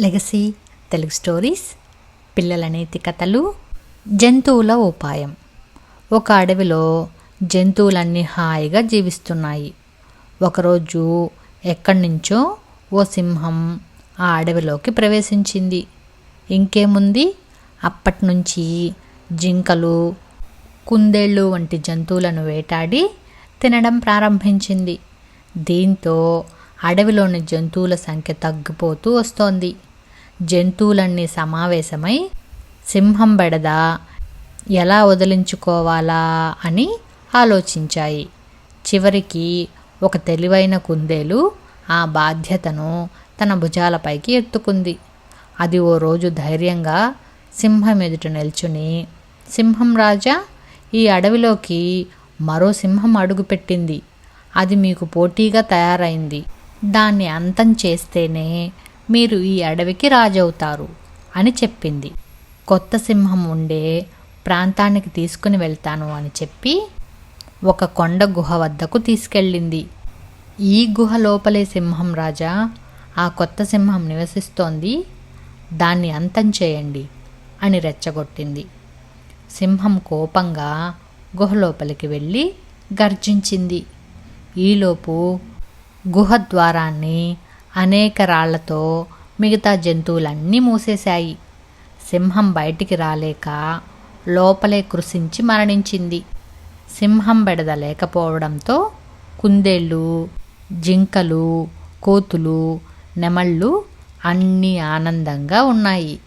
Legacy Telugu stories పిల్లల నీతి కథలు జంతువుల ఉపాయం. ఒక అడవిలో జంతువులన్నీ హాయిగా జీవిస్తున్నాయి. ఒకరోజు ఎక్కడి నుంచో ఓ సింహం ఆ అడవిలోకి ప్రవేశించింది. ఇంకేముంది? అప్పటి నుంచి జింకలు కుందేళ్ళు వంటి జంతువులను వేటాడి తినడం ప్రారంభించింది. దీంతో అడవిలోని జంతువుల సంఖ్య తగ్గిపోతూ వస్తోంది. జంతువులన్నీ సమావేశమై సింహం బెడద ఎలా వదిలించుకోవాలా అని ఆలోచించాయి. చివరికి ఒక తెలివైన కుందేలు ఆ బాధ్యతను తన భుజాలపైకి ఎత్తుకుంది. అది ఓ రోజు ధైర్యంగా సింహం ఎదుట నిల్చుని సింహం రాజా ఈ అడవిలోకి మరో సింహం అడుగుపెట్టింది అది మీకు పోటీగా తయారైంది. దాన్ని అంతం చేస్తేనే మీరు ఈ అడవికి రాజవుతారు అని చెప్పింది. కొత్త సింహం ఉండే ప్రాంతానికి తీసుకుని వెళ్తాను అని చెప్పి ఒక కొండ గుహ వద్దకు తీసుకెళ్ళింది. ఈ గుహ లోపలే సింహం రాజా ఆ కొత్త సింహం నివసిస్తోంది. దాన్ని అంతం చేయండి అని రెచ్చగొట్టింది. సింహం కోపంగా గుహ లోపలికి వెళ్ళి గర్జించింది. ఈలోపు గుహ ద్వారాన్ని అనేక రాళ్ళతో మిగతా జంతువులన్నీ మూసేశాయి. సింహం బయటికి రాలేక లోపలే కృషించి మరణించింది. సింహం బెడద లేకపోవడంతో కుందేళ్ళు జింకలు కోతులు నెమళ్ళు అన్నీ ఆనందంగా ఉన్నాయి.